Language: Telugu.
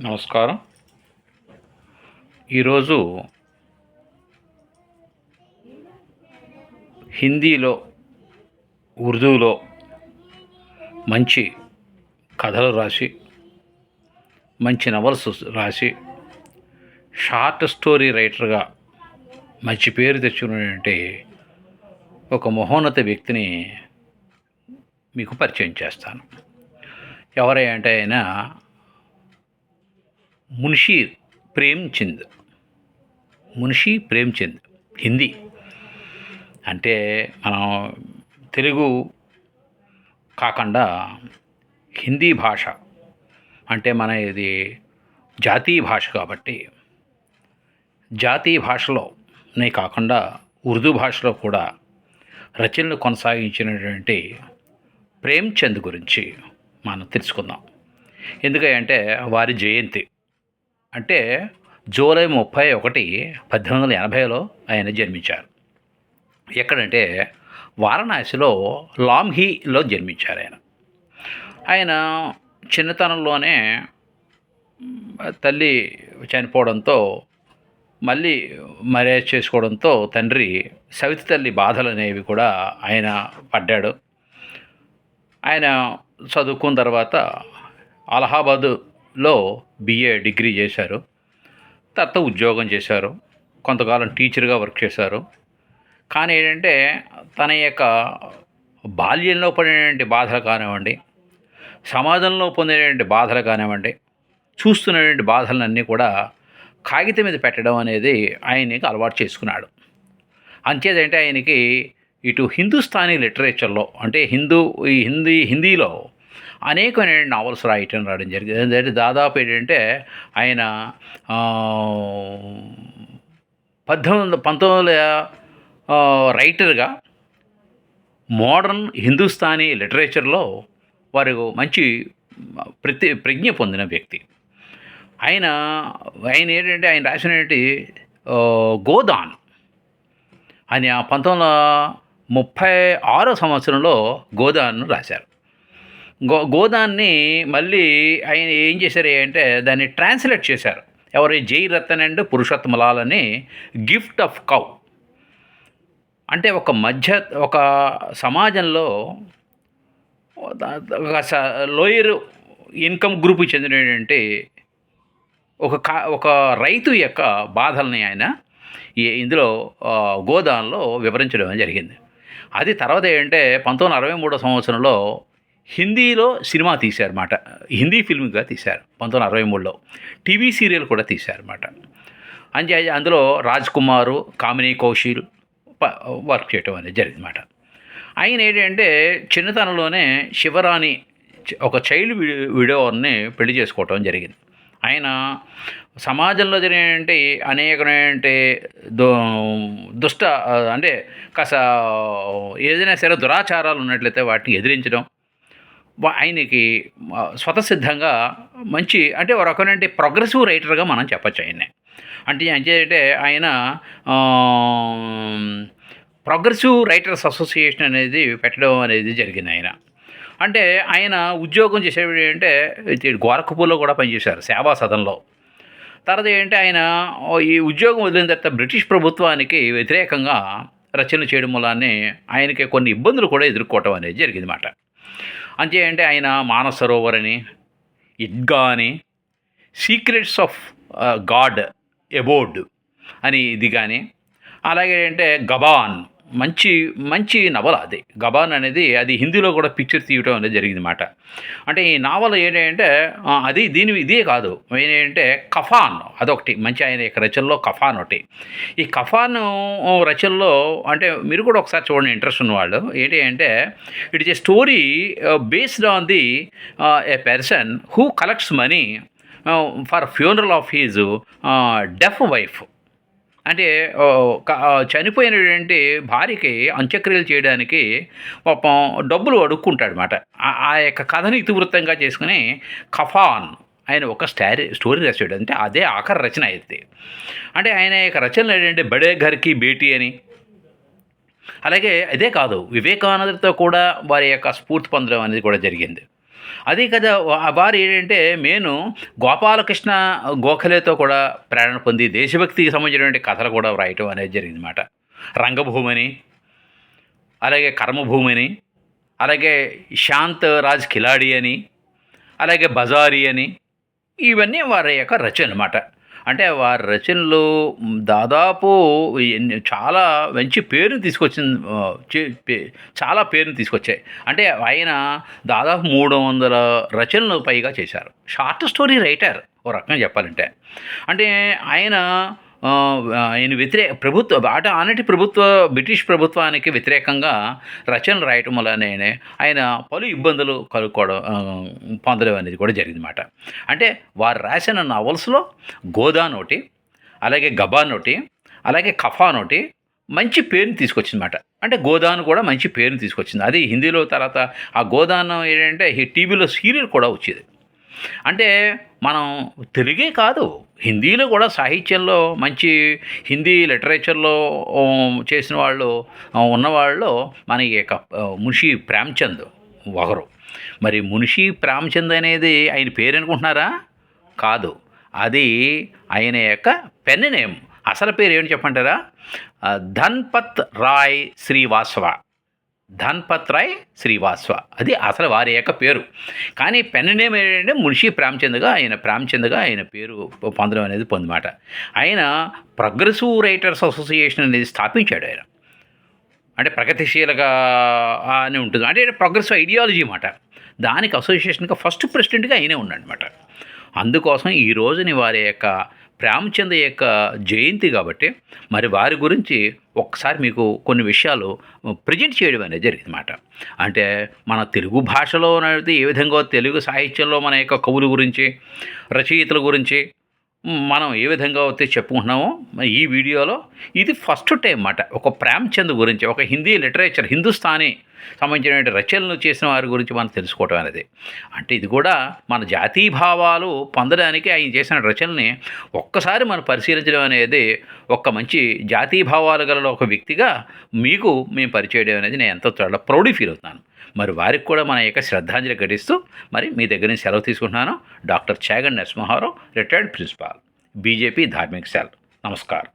నమస్కారం. ఈరోజు హిందీలో ఉర్దూలో మంచి కథలు రాసి మంచి నవల్స్ రాసి షార్ట్ స్టోరీ రైటర్గా మంచి పేరు తెచ్చుకున్నటువంటి ఒక మహోన్నత వ్యక్తిని మీకు పరిచయం చేస్తాను. ఎవరై అంటే ఆయన మున్షీ ప్రేమ్చంద్ మున్షీ ప్రేమ్చంద్ హిందీ. అంటే మనం తెలుగు కాకుండా హిందీ భాష. అంటే మన ఇది జాతీయ భాష కాబట్టి జాతీయ భాషలోనే కాకుండా ఉర్దూ భాషలో కూడా రచనలు కొనసాగించినటువంటి ప్రేమ్చంద్ గురించి మనం తెలుసుకుందాం. ఎందుకంటే వారి జయంతి. అంటే జూలై ముప్పై ఒకటి పద్దెనిమిది వందల ఎనభైలో ఆయన జన్మించారు. ఎక్కడంటే వారణాసిలో లాంహీలో జన్మించారు ఆయన. ఆయన చిన్నతనంలోనే తల్లి చనిపోవడంతో మళ్ళీ మ్యారేజ్ చేసుకోవడంతో తండ్రి సవితి తల్లి బాధలు అనేవి కూడా ఆయన పడ్డాడు. ఆయన చదువుకున్న తర్వాత లో బిఏ డిగ్రీ చేశారు. తర్వాత ఉద్యోగం చేశారు. కొంతకాలం టీచర్గా వర్క్ చేశారు. కానీ ఏంటంటే తన యొక్క బాల్యంలో పడినటువంటి బాధలు కానివ్వండి సమాజంలో పొందినటువంటి బాధలు కానివ్వండి చూస్తున్నటువంటి బాధలన్నీ కూడా కాగితం మీద పెట్టడం అనేది ఆయనకి అలవాటు చేసుకున్నాడు. అంచేదంటే ఆయనకి ఇటు హిందుస్థానీ లిటరేచర్లో అంటే హిందూ ఈ హిందీ హిందీలో అనేకమైన నావల్స్ రాయటం రాయడం జరిగింది. ఏంటంటే దాదాపు ఏంటంటే ఆయన పద్దెనిమిది వందల పంతొమ్మిది వందల రైటర్గా మోడర్న్ హిందుస్థానీ లిటరేచర్లో వారు మంచి ప్రతి ప్రజ్ఞ పొందిన వ్యక్తి. ఆయన ఆయన ఏంటంటే ఆయన రాసినటువంటి ఆ, గోదాన్. ఆయన పంతొమ్మిది వందల ముప్పై ఆరో సంవత్సరంలో గోదాన్ను రాశారు. గో గోదాన్ని మళ్ళీ ఆయన ఏం చేశారు అంటే దాన్ని ట్రాన్స్లేట్ చేశారు. ఎవరు జై రతన్ అండ్ పురుషోత్తమలాలని గిఫ్ట్ ఆఫ్ కౌ. అంటే ఒక మధ్య ఒక సమాజంలో ఒక స- లోయర్ ఇన్కమ్ గ్రూప్ చెందినటువంటి ఒక కా ఒక రైతు యొక్క బాధల్ని ఆయన ఈ ఇందులో గోదాన్లో వివరించడం జరిగింది. అది తర్వాత ఏంటంటే పంతొమ్మిది వందల అరవై మూడో సంవత్సరంలో హిందీలో సినిమా తీశారన్నమాట. హిందీ ఫిల్మ్గా తీశారు పంతొమ్మిది వందల అరవై మూడులో. టీవీ సీరియల్ కూడా తీశారన్నమాట. అంతే అందులో రాజ్ కుమారు కామినీ కౌశిల్ వర్క్ చేయటం అనేది జరిగిందన్నమాట. ఆయన ఏంటంటే చిన్నతనంలోనే శివరాణి ఒక చైల్డ్ విడోవర్ని పెళ్ళి చేసుకోవటం జరిగింది. ఆయన సమాజంలో జరిగినటువంటి అనేకమైనటువంటి దు దుష్ట అంటే కాస్త ఏదైనా సరే దురాచారాలు ఉన్నట్లయితే వాటిని ఎదిరించడం ఆయనకి స్వతసిద్ధంగా మంచి అంటే ఒక రకమైన ప్రోగ్రెసివ్ రైటర్గా మనం చెప్పచ్చు ఆయన్ని. అంటే అంటే ఆయన ప్రోగ్రెసివ్ రైటర్స్ అసోసియేషన్ అనేది పెట్టడం అనేది జరిగింది ఆయన. అంటే ఆయన ఉద్యోగం చేసేవి అంటే గోరఖపూర్లో కూడా పనిచేశారు సేవా సదన్లో. తర్వాత ఏంటంటే ఆయన ఈ ఉద్యోగం వదిలిన తర్వాత బ్రిటిష్ ప్రభుత్వానికి వ్యతిరేకంగా రచనలు చేయడం వల్లనే ఆయనకి కొన్ని ఇబ్బందులు కూడా ఎదుర్కోవటం అనేది జరిగింది మాట అంతే అంటే ఆయన మానసరోవర్ అని ఇడ్గా అని సీక్రెట్స్ ఆఫ్ గాడ్ uh, ఎబోర్డ్ అని ఇది కానీ అలాగే అంటే గబాన్. మంచి మంచి నవల అది. గబాన్ అనేది అది హిందీలో కూడా పిక్చర్ తీయటం అనేది జరిగింది మాట. అంటే ఈ నావల ఏంటంటే అది దీని ఇదే కాదు. ఏంటంటే కఫాన్ అదొకటి. మంచి ఆయన యొక్క రచనలో కఫాన్ ఒకటి. ఈ కఫాన్ రచనలో అంటే మీరు కూడా ఒకసారి చూడండి ఇంట్రెస్ట్ ఉన్నవాళ్ళు ఏంటి అంటే it is a story based on the a person who collects money for funeral of his deaf wife అంటే చనిపోయినటువంటి భార్యకి అంత్యక్రియలు చేయడానికి పాపం డబ్బులు అడుక్కుంటాడు అనమాట ఆ యొక్క కథను ఇతివృత్తంగా చేసుకుని కఫాన్ ఆయన ఒక స్టారీ స్టోరీ రాశాడు. అంటే అదే ఆఖరి రచన అయితే. అంటే ఆయన యొక్క రచనలు ఏంటంటే బడే ఘర్కి బేటీ అని. అలాగే అదే కాదు వివేకానందతో కూడా వారి యొక్క స్ఫూర్తి పొందడం అనేది కూడా జరిగింది. అదే కదా ఆ వారు ఏంటంటే నేను గోపాలకృష్ణ గోఖలేతో కూడా ప్రేరణ పొంది దేశభక్తికి సంబంధించినటువంటి కథలు కూడా వ్రాయటం అనేది జరిగింది అన్నమాట రంగభూమిని అలాగే కర్మభూమిని అలాగే శాంత్ రాజ్ కిలాడి అని అలాగే బజారీ అని ఇవన్నీ వారి యొక్క రచన అనమాట అంటే వారి రచనలు దాదాపు చాలా మంచి పేరుని తీసుకొచ్చింది చాలా పేరుని తీసుకొచ్చాయి. అంటే ఆయన దాదాపు మూడు వందల రచనలు పైగా చేశారు. షార్ట్ స్టోరీ రైటర్ ఓ రకంగా చెప్పాలంటే. అంటే ఆయన ఆయన వ్యతిరేక ప్రభుత్వ అట ఆనటి ప్రభుత్వ బ్రిటిష్ ప్రభుత్వానికి వ్యతిరేకంగా రచనలు రాయటం వల్లనే ఆయన పలు ఇబ్బందులు కలుక్కోవడం పొందడం అనేది కూడా జరిగిందన్నమాట. అంటే వారు రాసిన నవల్స్లో గోదా ఒకటి అలాగే గబా నోటి అలాగే కఫా నోటి మంచి పేరుని తీసుకొచ్చిందన్నమాట. అంటే గోదాను కూడా మంచి పేరుని తీసుకొచ్చింది. అది హిందీలో తర్వాత ఆ గోదానం ఏంటంటే ఈ టీవీలో సీరియల్ కూడా వచ్చేది. అంటే మనం తెలుగే కాదు హిందీలో కూడా సాహిత్యంలో మంచి హిందీ లిటరేచర్లో చేసిన వాళ్ళు ఉన్నవాళ్ళు మనకి యొక్క మునిషి ప్రేమ్చంద్ ఒకరు. మరి మునిషి ప్రేమ్చంద్ అనేది ఆయన పేరు అనుకుంటున్నారా? కాదు. అది ఆయన యొక్క పెన్ నేమ్ అసలు పేరు ఏమిటి చెప్పంటారా? ధన్పత్ రాయ్ శ్రీవాసవ ధన్పత్ రాయ్ శ్రీవాస్వ. అది అసలు వారి యొక్క పేరు. కానీ పెన్ నేమ్ ఏంటంటే మున్షి ప్రేమ్చంద్గా ఆయన ప్రేమ్చంద్గా ఆయన పేరు పొందడం అనేది పొందమాట ఆయన ప్రోగ్రెసివ్ రైటర్స్ అసోసియేషన్ అనేది స్థాపించాడు ఆయన. అంటే ప్రగతిశీలగా అని ఉంటుంది. అంటే ప్రోగ్రెసివ్ ఐడియాలజీ అన్నమాట. దానికి అసోసియేషన్గా ఫస్ట్ ప్రెసిడెంట్గా ఆయనే ఉన్నాడనమాట అందుకోసం ఈ రోజుని వారి యొక్క ప్రేమచంద్ యొక్క జయంతి కాబట్టి మరి వారి గురించి ఒక్కసారి మీకు కొన్ని విషయాలు ప్రజెంట్ చేయడం అనేది జరిగిందన్నమాట. అంటే మన తెలుగు భాషలో అనేది ఏ విధంగా తెలుగు సాహిత్యంలో మన యొక్క కవుల గురించి రచయితల గురించి మనం ఏ విధంగా అయితే చెప్పుకుంటున్నామో ఈ వీడియోలో ఇది ఫస్ట్ టైం అన్నమాట. ఒక ప్రేమ్చంద్ గురించి ఒక హిందీ లిటరేచర్ హిందుస్థానీ సంబంధించిన రచనలు చేసిన వారి గురించి మనం తెలుసుకోవటం అనేది. అంటే ఇది కూడా మన జాతీయ భావాలు పొందడానికి ఆయన చేసిన రచనల్ని ఒక్కసారి మనం పరిశీలించడం అనేది ఒక మంచి జాతీయ భావాలు గల ఒక వ్యక్తిగా మీకు మేము పరిచయం అనేది నేను ఎంతో చాలా ప్రౌడీ ఫీల్ అవుతున్నాను. మరి వారికి కూడా మన యొక్క శ్రద్ధాంజలి ఘటిస్తూ మరి మీ దగ్గర నుంచి సెలవు తీసుకుంటున్నాను. Doctor Chagan Narasimha Rao retired principal BJP ధార్మిక సెల్ నమస్కారం.